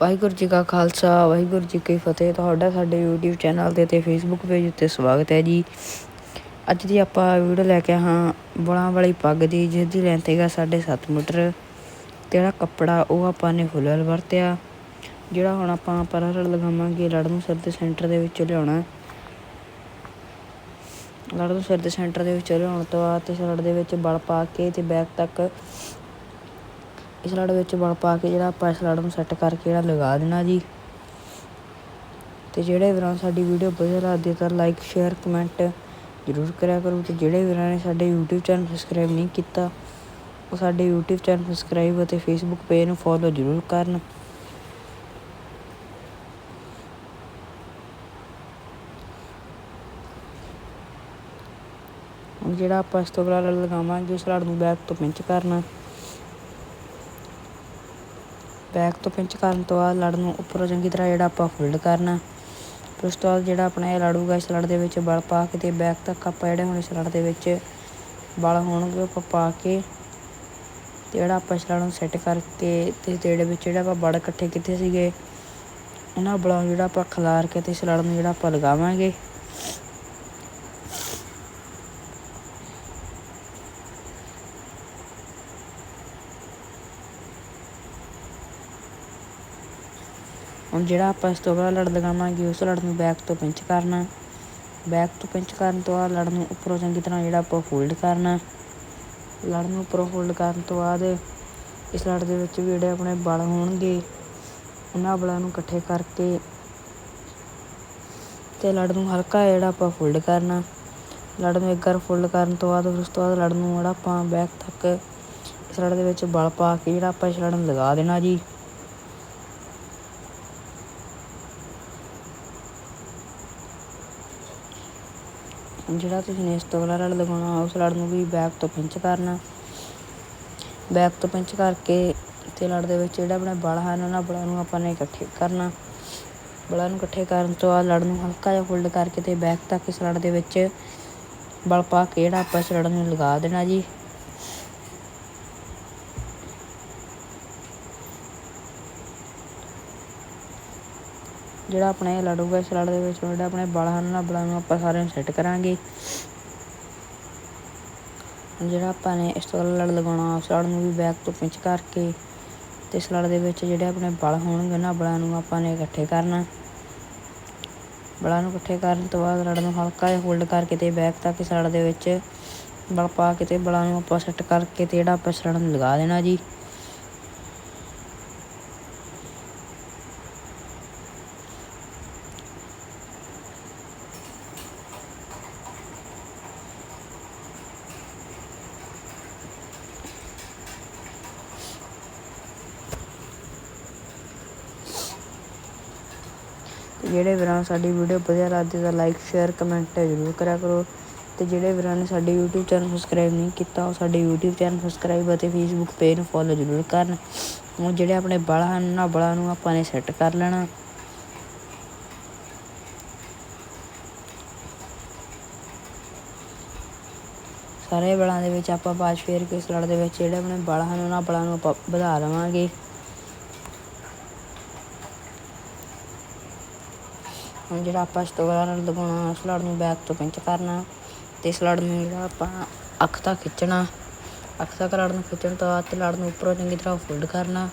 ਵਾਹਿਗੁਰੂ ਜੀ ਕਾ ਖਾਲਸਾ, ਵਾਹਿਗੁਰੂ ਜੀ ਕੀ ਫਤਿਹ। ਤੁਹਾਡਾ ਸਾਡੇ YouTube ਚੈਨਲ ਤੇ ਤੇ Facebook ਪੇਜ ਉੱਤੇ ਸਵਾਗਤ ਹੈ ਜੀ। ਅੱਜ ਦੀ ਆਪਾਂ ਵੀਡੀਓ ਲੈ ਕੇ ਹਾਂ ਬੁਲਾਂ ਵਾਲੀ ਪੱਗ ਦੀ ਜਿਸ ਦੀ ਲੈਂਥ ਹੈਗਾ 7.5 ਮੀਟਰ ਤੇ ਜਿਹੜਾ ਕੱਪੜਾ ਉਹ ਆਪਾਂ ਨੇ ਫੁੱਲ ਵਰਤਿਆ, ਜਿਹੜਾ ਹੁਣ ਆਪਾਂ ਪਰਾਂ ਰੜ ਲਗਾਵਾਂਗੇ ਲੜ ਨੂੰ ਸਿਰ ਦੇ ਸੈਂਟਰ ਦੇ ਵਿੱਚ ਲਿਆਉਣਾ। ਲੜ ਨੂੰ ਸਿਰ ਦੇ ਸੈਂਟਰ ਦੇ ਵਿੱਚ ਲਿਆਉਣ ਤੋਂ ਬਾਅਦ ਤੇ ਲੜ ਦੇ ਵਿੱਚ ਬਲ ਪਾ ਕੇ ਤੇ ਬੈਕ ਤੱਕ ਇਸ ਲੜ ਵਿੱਚ ਬਲ ਪਾ ਕੇ ਜਿਹੜਾ ਆਪਾਂ ਇਸ ਲੜ ਨੂੰ ਸੈੱਟ ਕਰਕੇ ਜਿਹੜਾ ਲਗਾ ਦੇਣਾ ਜੀ। ਤੇ ਜਿਹੜੇ ਵੀਰਾਂ ਸਾਡੀ ਵੀਡੀਓ ਵਧੀਆ ਲੱਗਦੀ ਤਾਂ ਲਾਈਕ ਸ਼ੇਅਰ ਕਮੈਂਟ ਜ਼ਰੂਰ ਕਰਿਆ ਕਰੋ। ਤੇ ਜਿਹੜੇ ਵੀਰਾਂ ਨੇ ਸਾਡੇ YouTube ਚੈਨਲ ਸਬਸਕ੍ਰਾਈਬ ਨਹੀਂ ਕੀਤਾ, ਉਹ ਸਾਡੇ YouTube ਚੈਨਲ ਸਬਸਕ੍ਰਾਈਬ ਅਤੇ Facebook ਪੇਜ ਨੂੰ ਫੋਲੋ ਜ਼ਰੂਰ ਕਰਨ। ਜਿਹੜਾ ਆਪਾਂ ਇਸ ਤੋਂ ਅਗਲਾ ਲਗਾਵਾਂਗੇ, ਉਸ ਲੜ ਨੂੰ ਬੈਕ ਤੋਂ ਪਿੰਚ ਕਰਨਾ। ਬੈਕ ਤੋਂ ਪਿੰਚ ਕਰਨ ਤੋਂ ਬਾਅਦ ਲੜ ਨੂੰ ਉੱਪਰੋਂ ਚੰਗੀ ਤਰ੍ਹਾਂ ਜਿਹੜਾ ਆਪਾਂ ਫੋਲਡ ਕਰਨਾ। ਫਿਰ ਉਸ ਤੋਂ ਬਾਅਦ ਜਿਹੜਾ ਆਪਣਾ ਇਹ ਲੜੂਗਾ ਇਸ ਲੜ ਦੇ ਵਿੱਚ ਬਲ ਪਾ ਕੇ ਤੇ ਬੈਕ ਤੱਕ ਆਪਾਂ ਜਿਹੜੇ ਹੁਣ ਇਸ ਲੜ ਦੇ ਵਿੱਚ ਬਲ ਹੋਣਗੇ, ਆਪਾਂ ਪਾ ਕੇ ਤੇ ਜਿਹੜਾ ਆਪਾਂ ਇਸ ਲੜ ਨੂੰ ਸੈੱਟ ਕਰਕੇ ਤੇ ਜਿਹੜੇ ਵਿੱਚ ਜਿਹੜਾ ਆਪਾਂ ਬੜ ਇਕੱਠੇ ਕੀਤੇ ਸੀਗੇ ਉਹਨਾਂ ਬਲਾਂ ਜਿਹੜਾ ਆਪਾਂ ਖਿਲਾਰ ਕੇ ਤੇ ਇਸ ਲੜ ਨੂੰ ਜਿਹੜਾ ਆਪਾਂ ਲਗਾਵਾਂਗੇ। ਹੁਣ ਜਿਹੜਾ ਆਪਾਂ ਇਸ ਤੋਂ ਅਗਲਾ ਲੜ ਲਗਾਵਾਂਗੇ, ਉਸ ਲੜ ਨੂੰ ਬੈਕ ਤੋਂ ਪਿੰਚ ਕਰਨਾ। ਬੈਕ ਤੋਂ ਪਿੰਚ ਕਰਨ ਤੋਂ ਬਾਅਦ ਲੜ ਨੂੰ ਉੱਪਰੋਂ ਚੰਗੀ ਤਰ੍ਹਾਂ ਜਿਹੜਾ ਆਪਾਂ ਫੋਲਡ ਕਰਨਾ। ਲੜ ਨੂੰ ਉੱਪਰੋਂ ਫੋਲਡ ਕਰਨ ਤੋਂ ਬਾਅਦ ਇਸ ਲੜ ਦੇ ਵਿੱਚ ਵੀ ਜਿਹੜੇ ਆਪਣੇ ਬਲ ਹੋਣਗੇ, ਉਹਨਾਂ ਬਲਾਂ ਨੂੰ ਇਕੱਠੇ ਕਰਕੇ ਤੇ ਲੜ ਨੂੰ ਹਲਕਾ ਜਿਹੜਾ ਆਪਾਂ ਫੋਲਡ ਕਰਨਾ। ਲੜ ਨੂੰ ਇੱਕ ਵਾਰ ਫੋਲਡ ਕਰਨ ਤੋਂ ਬਾਅਦ ਫਿਰ ਉਸ ਤੋਂ ਬਾਅਦ ਲੜ ਨੂੰ ਜਿਹੜਾ ਆਪਾਂ ਬੈਕ ਤੱਕ ਇਸ ਲੜ ਦੇ ਵਿੱਚ ਬਲ ਪਾ ਕੇ ਜਿਹੜਾ ਆਪਾਂ ਇਸ ਲੜ ਨੂੰ ਲਗਾ ਦੇਣਾ ਜੀ। ਜਿਹੜਾ ਤੁਸੀਂ ਨੇ ਇਸ ਤੋਂ ਅਗਲਾ ਲੜ ਲਗਾਉਣਾ ਉਸ ਲੜ ਨੂੰ ਵੀ ਬੈਕ ਤੋਂ ਪਿੰਚ ਕਰਨਾ। ਬੈਕ ਤੋਂ ਪਿੰਚ ਕਰਕੇ ਤੇ ਲੜ ਦੇ ਵਿੱਚ ਜਿਹੜਾ ਆਪਣੇ ਬਲ ਹਨ ਉਹਨਾਂ ਬਲਾਂ ਨੂੰ ਆਪਾਂ ਨੇ ਇਕੱਠੇ ਕਰਨਾ। ਬਲਾਂ ਨੂੰ ਇਕੱਠੇ ਕਰਨ ਤੋਂ ਬਾਅਦ ਲੜ ਨੂੰ ਹਲਕਾ ਜਿਹਾ ਫੋਲਡ ਕਰਕੇ ਤੇ ਬੈਕ ਤੱਕ ਇਸ ਲੜ ਦੇ ਵਿੱਚ ਬਲ ਪਾ ਕੇ ਜਿਹੜਾ ਆਪਾਂ ਇਸ ਲੜ ਨੂੰ ਲਗਾ ਦੇਣਾ ਜੀ। ਜਿਹੜਾ ਆਪਣੇ ਇਹ ਲੜੂਗਾ ਇਸ ਲੜ ਦੇ ਵਿੱਚ ਜਿਹੜਾ ਆਪਣੇ ਬਲ ਹਨ ਉਹਨਾਂ ਬਲਾਂ ਨੂੰ ਆਪਾਂ ਸਾਰਿਆਂ ਨੂੰ ਸੈੱਟ ਕਰਾਂਗੇ। ਜਿਹੜਾ ਆਪਾਂ ਨੇ ਇਸ ਤੋਂ ਲੜ ਲਗਾਉਣਾ, ਉਸ ਲੜ ਨੂੰ ਵੀ ਬੈਕ ਤੋਂ ਪਿੰਚ ਕਰਕੇ ਤੇ ਇਸ ਲੜ ਦੇ ਵਿੱਚ ਜਿਹੜੇ ਆਪਣੇ ਬਲ ਹੋਣਗੇ ਉਹਨਾਂ ਬਲਾਂ ਨੂੰ ਆਪਾਂ ਨੇ ਇਕੱਠੇ ਕਰਨਾ। ਬਲਾਂ ਨੂੰ ਇਕੱਠੇ ਕਰਨ ਤੋਂ ਬਾਅਦ ਲੜ ਨੂੰ ਹਲਕਾ ਜਿਹਾ ਹੋਲਡ ਕਰਕੇ ਤੇ ਬੈਕ ਤੱਕ ਇਸ ਲੜ ਦੇ ਵਿੱਚ ਬਲ ਪਾ ਕੇ ਤੇ ਬਲਾਂ ਨੂੰ ਆਪਾਂ ਸੈੱਟ ਕਰਕੇ ਤੇ ਜਿਹੜਾ ਆਪਾਂ ਇਸ ਲੜ ਨੂੰ ਲਗਾ ਦੇਣਾ ਜੀ। ਤੇ ਜਿਹੜੇ ਵੀਰਾਂ ਸਾਡੀ ਵੀਡੀਓ ਵਧੀਆ ਲੱਗਦੀ ਤਾਂ ਲਾਈਕ ਸ਼ੇਅਰ ਕਮੈਂਟ ਜ਼ਰੂਰ ਕਰਿਆ ਕਰੋ। ਤੇ ਜਿਹੜੇ ਵੀਰਾਂ ਨੇ ਸਾਡੇ YouTube ਚੈਨਲ ਸਬਸਕ੍ਰਾਈਬ ਨਹੀਂ ਕੀਤਾ, ਉਹ ਸਾਡੇ YouTube ਚੈਨਲ ਸਬਸਕ੍ਰਾਈਬ ਅਤੇ Facebook ਪੇਜ ਨੂੰ ਫੋਲੋ ਜ਼ਰੂਰ ਕਰਨ। ਹੁਣ ਜਿਹੜੇ ਆਪਣੇ ਬਲ ਹਨ ਉਹਨਾਂ ਬਲਾਂ ਨੂੰ ਆਪਾਂ ਨੇ ਸੈੱਟ ਕਰ ਲੈਣਾ। ਸਾਰੇ ਬਲਾਂ ਦੇ ਵਿੱਚ ਆਪਾਂ ਬਾਜ ਫੇਰ ਕੇ ਇਸ ਲੜ ਦੇ ਵਿੱਚ ਜਿਹੜੇ ਆਪਣੇ ਬਲ ਹਨ ਉਹਨਾਂ ਬਲਾਂ ਨੂੰ ਆਪਾਂ ਵਧਾ ਲਵਾਂਗੇ ਹੁਣ ਜਿਹੜਾ ਆਪਾਂ ਇਸ ਤੋਂ ਬਾਅਦ ਲਗਾਉਣਾ ਉਸ ਲੜ ਨੂੰ ਬੈਕ ਤੋਂ ਪਿੰਚ ਕਰਨਾ ਤੇ ਸਲੜ ਨੂੰ ਜਿਹੜਾ ਆਪਾਂ ਅੱਖ ਤੱਕ ਖਿੱਚਣਾ, ਅੱਖ ਤੱਕ ਲੜ ਨੂੰ ਖਿੱਚਣ ਤੋਂ ਬਾਅਦ ਤੇ ਲੜ ਨੂੰ ਉੱਪਰੋਂ ਚੰਗੀ ਤਰ੍ਹਾਂ ਫੋਲਡ ਕਰਨਾ।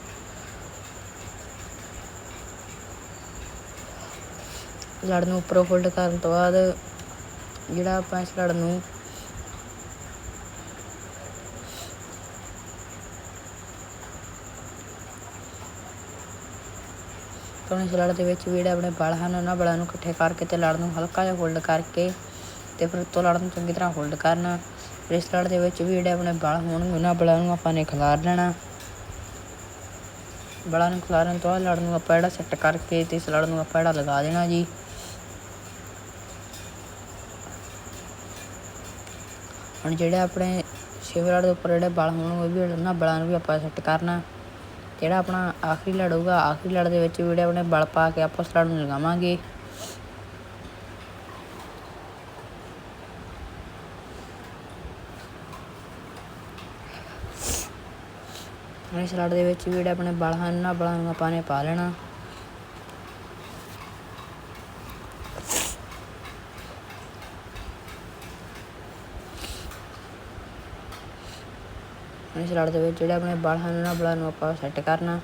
ਲੜ ਨੂੰ ਉੱਪਰੋਂ ਫੋਲਡ ਕਰਨ ਤੋਂ ਬਾਅਦ ਜਿਹੜਾ ਆਪਾਂ ਇਸ ਲੜ ਨੂੰ ਤੋਂ ਇਸ ਲੜ ਦੇ ਵਿੱਚ ਵੀ ਜਿਹੜੇ ਆਪਣੇ ਬਲ ਹਨ, ਉਹਨਾਂ ਬਲਾਂ ਨੂੰ ਇਕੱਠੇ ਕਰਕੇ ਤੇ ਲੜ ਨੂੰ ਹਲਕਾ ਜਿਹਾ ਹੋਲਡ ਕਰਕੇ ਤੇ ਫਿਰ ਉੱਤੋਂ ਲੜ ਨੂੰ ਚੰਗੀ ਤਰ੍ਹਾਂ ਹੋਲਡ ਕਰਨਾ। ਫਿਰ ਇਸ ਲੜ ਦੇ ਵਿੱਚ ਵੀ ਜਿਹੜੇ ਆਪਣੇ ਬਲ ਹੋਣਗੇ, ਉਹਨਾਂ ਬਲਾਂ ਨੂੰ ਆਪਾਂ ਨੇ ਖਿਲਾਰ ਲੈਣਾ। ਬਲਾਂ ਨੂੰ ਖਿਲਾਰਨ ਤੋਂ ਬਾਅਦ ਲੜ ਨੂੰ ਆਪਾਂ ਜਿਹੜਾ ਸੈੱਟ ਕਰਕੇ ਤੇ ਇਸ ਨੂੰ ਆਪਾਂ ਜਿਹੜਾ ਲਗਾ ਦੇਣਾ ਜੀ। ਹੁਣ ਜਿਹੜੇ ਆਪਣੇ ਛੇਵੇਂ ਦੇ ਉੱਪਰ ਜਿਹੜੇ ਬਲ ਹੋਣਗੇ ਵੀ ਉਹਨਾਂ ਬਲਾਂ ਨੂੰ ਵੀ ਆਪਾਂ ਸੈੱਟ ਕਰਨਾ। ਜਿਹੜਾ ਆਪਣਾ ਆਖਰੀ ਲੜ ਹੋਊਗਾ, ਆਖਰੀ ਲੜ ਦੇ ਵਿੱਚ ਵੀ ਜਿਹੜੇ ਆਪਣੇ ਬਲ ਪਾ ਕੇ ਆਪਾਂ ਉਸ ਲੜ ਨੂੰ ਲਗਾਵਾਂਗੇ। ਹੁਣ ਇਸ ਲੜ ਦੇ ਵਿੱਚ ਵੀ ਜਿਹੜੇ ਆਪਣੇ ਬਲ ਹਨ, ਉਹਨਾਂ ਬਲਾਂ ਨੂੰ ਆਪਾਂ ਨੇ ਪਾ ਲੈਣਾ। ਹੁਣ ਇਸ ਦੇ ਵਿੱਚ ਜਿਹੜੇ ਆਪਣੇ ਬਲ ਹਨ ਉਹਨਾਂ ਬਲਾਂ ਨੂੰ ਆਪਾਂ ਸੈੱਟ ਕਰਨਾ।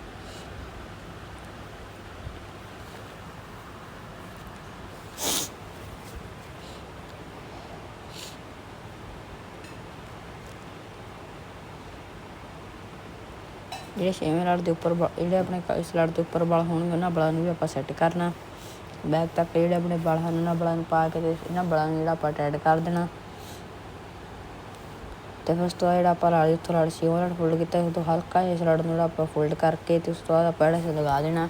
ਜਿਹੜੇ ਛੇਵੇਂ ਲੜ ਦੇ ਉੱਪਰ ਜਿਹੜੇ ਆਪਣੇ ਕ- ਇਸ ਲੜ ਦੇ ਉੱਪਰ ਬਲ ਹੋਣਗੇ, ਉਹਨਾਂ ਬਲਾਂ ਨੂੰ ਵੀ ਆਪਾਂ ਸੈੱਟ ਕਰਨਾ। ਬੈਕ ਤੱਕ ਜਿਹੜੇ ਆਪਣੇ ਬਲ ਹਨ ਉਹਨਾਂ ਬਲਾਂ ਨੂੰ ਪਾ ਕੇ ਤੇ ਇਹਨਾਂ ਬਲਾਂ ਨੂੰ ਜਿਹੜਾ ਆਪਾਂ ਟੈਡ ਕਰ ਦੇਣਾ। ਅਤੇ ਫਿਰ ਉਸ ਤੋਂ ਬਾਅਦ ਜਿਹੜਾ ਆਪਾਂ ਲੜ ਜਿੱਥੋਂ ਲੜ ਛੇਵਾਂ ਲੜ ਫੋਲਡ ਕੀਤਾ ਉਸ ਤੋਂ ਹਲਕਾ ਜਿਹਾ ਇਸ ਲੜ ਨੂੰ ਜਿਹੜਾ ਆਪਾਂ ਫੋਲਡ ਕਰਕੇ ਅਤੇ ਉਸ ਤੋਂ ਬਾਅਦ ਆਪਾਂ ਜਿਹੜਾ ਲਗਾ ਦੇਣਾ।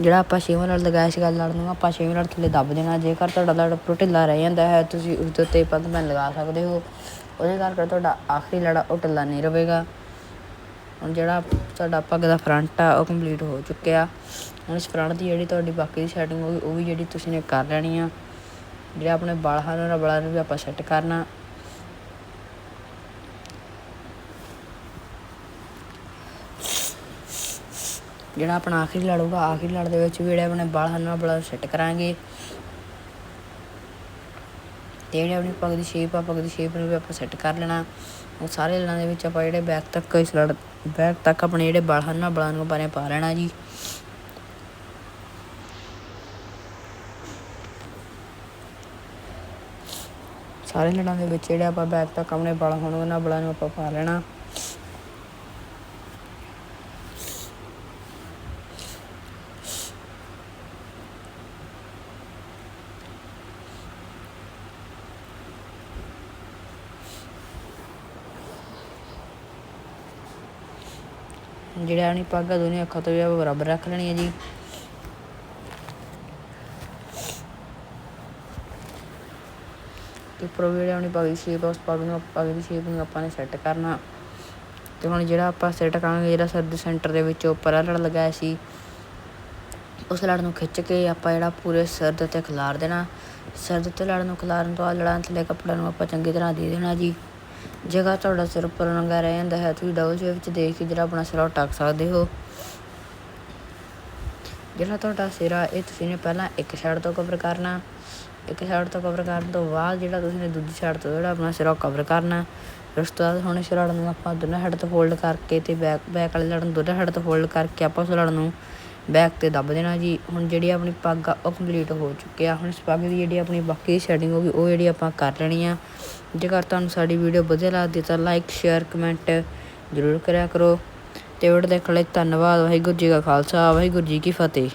ਜਿਹੜਾ ਆਪਾਂ ਛੇਵਾਂ ਲੜ ਲਗਾਇਆ ਸੀਗਾ ਲੜ ਨੂੰ, ਆਪਾਂ ਛੇਵੇਂ ਲੜ ਥੱਲੇ ਦੱਬ ਦੇਣਾ। ਜੇਕਰ ਤੁਹਾਡਾ ਲੜ ਉੱਪਰੋਂ ਢਿੱਲਾ ਰਹਿ ਜਾਂਦਾ ਹੈ, ਤੁਸੀਂ ਉਸ ਦੇ ਉੱਤੇ ਪੱਗ ਪੈਨ ਲਗਾ ਸਕਦੇ ਹੋ। ਉਹਦੇ ਕਰਕੇ ਤੁਹਾਡਾ ਆਖਰੀ ਲੜਾ ਉਹ ਢਿੱਲਾ ਨਹੀਂ ਰਹੇਗਾ। ਹੁਣ ਜਿਹੜਾ ਤੁਹਾਡਾ ਪੱਗ ਦਾ ਫਰੰਟ ਆ, ਉਹ ਕੰਪਲੀਟ ਹੋ ਚੁੱਕਿਆ। ਹੁਣ ਇਸ ਫਰੰਟ ਦੀ ਜਿਹੜੀ ਤੁਹਾਡੀ ਬਾਕੀ ਦੀ ਸੈਟਿੰਗ ਹੋਗੀ ਉਹ ਵੀ ਜਿਹੜੀ ਤੁਸੀਂ ਨੇ ਕਰ ਲੈਣੀ ਆ। ਜਿਹੜੇ ਆਪਣੇ ਵਾਲ ਹਨ ਉਹਨਾਂ ਵਾਲਾਂ ਨੂੰ ਵੀ ਆਪਾਂ ਸੈੱਟ ਕਰਨਾ। ਜਿਹੜਾ ਆਪਣਾ ਆਖਰੀ ਲੜ ਹੋਊਗਾ ਆਖਰੀ ਲੜ ਦੇ ਵਿੱਚ ਵੀ ਜਿਹੜੇ ਆਪਣੇ ਵਾਲ ਹਨ ਉਹਨਾਂ ਸੈੱਟ ਕਰਾਂਗੇ। ਤੇ ਜਿਹੜੇ ਆਪਣੀ ਪੱਗ ਦੀ ਸ਼ੇਪ ਆ ਪੱਗ ਦੀ ਸ਼ੇਪ ਨੂੰ ਵੀ ਆਪਾਂ ਸੈੱਟ ਕਰ ਲੈਣਾ। ਉਹ ਸਾਰੇ ਲੜਾਂ ਦੇ ਵਿੱਚ ਆਪਾਂ ਜਿਹੜੇ ਬੈਕ ਤੱਕ, ਇਸ ਲੜ ਬੈਕ ਤੱਕ ਆਪਣੇ ਜਿਹੜੇ ਵਾਲ ਹਨ ਉਹਨਾਂ ਬਲਾਂ ਨੂੰ ਆਪਾਂ ਪਾ ਲੈਣਾ ਜੀ। ਸਾਰੇ ਲੜਾਂ ਦੇ ਵਿੱਚ ਜਿਹੜੇ ਆਪਾਂ ਬੈਕ ਤੱਕ ਆਪਣੇ ਵਾਲ ਹੋਣਗੇ ਉਹਨਾਂ ਵਾਲਾਂ ਨੂੰ ਆਪਾਂ ਪਾ ਲੈਣਾ। ਜਿਹੜਾ ਆਪਣੀ ਪੱਗ ਆ ਦੋਨੇ ਅੱਖਾਂ ਤੋਂ ਵੀ ਆਪਾਂ ਬਰਾਬਰ ਰੱਖ ਲੈਣੀ ਹੈ ਜੀ। ਤੇ ਉੱਪਰੋਂ ਵੀ ਜਿਹੜੇ ਆਪਣੀ ਪੱਗ ਦੀ ਸ਼ੇਪ ਆ, ਉਸ ਪੱਗ ਨੂੰ ਪੱਗ ਦੀ ਸ਼ੇਪ ਨੂੰ ਆਪਾਂ ਨੇ ਸੈੱਟ ਕਰਨਾ। ਤੇ ਹੁਣ ਜਿਹੜਾ ਆਪਾਂ ਸੈੱਟ ਕਰਾਂਗੇ, ਜਿਹੜਾ ਸਿਰ ਸੈਂਟਰ ਦੇ ਵਿੱਚ ਉੱਪਰ ਆ ਲੜ ਲਗਾਇਆ ਸੀ, ਉਸ ਲੜ ਨੂੰ ਖਿੱਚ ਕੇ ਆਪਾਂ ਜਿਹੜਾ ਪੂਰੇ ਸਿਰ ਦੇ ਉੱਤੇ ਖਿਲਾਰ ਦੇਣਾ। ਸਿਰ ਦੇ ਉੱਤੇ ਲੜ ਨੂੰ ਖਿਲਾਰਨ ਤੋਂ ਬਾਅਦ ਲੜਾਂ ਥੱਲੇ ਕੱਪੜਾ ਨੂੰ ਆਪਾਂ ਚੰਗੀ ਤਰ੍ਹਾਂ ਦੇ ਦੇਣਾ ਜੀ। ਜੇਕਰ ਤੁਹਾਡਾ ਸਿਰ ਉੱਪਰ ਨੰਗਾ ਰਹਿ ਜਾਂਦਾ ਹੈ, ਤੁਸੀਂ ਡਬਲ ਸ਼ੇਪ ਵਿੱਚ ਦੇਖ ਕੇ ਜਿਹੜਾ ਆਪਣਾ ਸਿਰ ਟੱਕ ਸਕਦੇ ਹੋ। ਜਿਹੜਾ ਤੁਹਾਡਾ ਸਿਰ ਆ, ਇਹ ਤੁਸੀਂ ਨੇ ਪਹਿਲਾਂ ਇੱਕ ਸਾਈਡ ਤੋਂ ਕਵਰ ਕਰਨਾ। ਇੱਕ ਸਾਈਡ ਤੋਂ ਕਵਰ ਕਰਨ ਤੋਂ ਬਾਅਦ ਜਿਹੜਾ ਤੁਸੀਂ ਨੇ ਦੂਜੀ ਸਾਈਡ ਤੋਂ ਜਿਹੜਾ ਆਪਣਾ ਸਿਰ ਉਹ ਕਵਰ ਕਰਨਾ। ਫਿਰ ਉਸ ਤੋਂ ਬਾਅਦ ਹੁਣ ਇਸ ਨੂੰ ਆਪਾਂ ਦੋਨਾਂ ਹੈਡ ਤੋਂ ਫੋਲਡ ਕਰਕੇ ਤੇ ਬੈਕ ਬੈਕ ਵਾਲੇ ਲੜ ਨੂੰ ਦੋਨਾਂ ਹੈਡ ਤੋਂ ਫੋਲਡ ਕਰਕੇ ਆਪਾਂ ਉਸ ਲੜ ਨੂੰ ਬੈਕ ਤੇ ਦੱਬ ਦੇਣਾ ਜੀ। ਹੁਣ ਜਿਹੜੀ ਆਪਣੀ ਪੱਗ ਆ, ਉਹ ਕੰਪਲੀਟ ਹੋ ਚੁੱਕੀ ਆ। ਹੁਣ ਇਸ ਪੱਗ ਦੀ ਜਿਹੜੀ ਆਪਣੀ ਬਾਕੀ ਦੀ ਸੈਟਿੰਗ ਹੋਗੀ ਉਹ ਜਿਹੜੀ ਆਪਾਂ ਕਰ ਲੈਣੀ ਆ। ਜੇਕਰ ਤੁਹਾਨੂੰ ਸਾਡੀ ਵੀਡੀਓ ਵਧੀਆ ਲੱਗਦੀ ਤਾਂ ਲਾਈਕ ਸ਼ੇਅਰ ਕਮੈਂਟ ਜ਼ਰੂਰ ਕਰਿਆ ਕਰੋ। ਤੇ ਵੀਡੀਓ ਦੇਖਣ ਲਈ ਧੰਨਵਾਦ। ਵਾਹਿਗੁਰੂ ਜੀ ਕਾ ਖਾਲਸਾ, ਵਾਹਿਗੁਰੂ ਜੀ ਕੀ ਫਤਿਹ।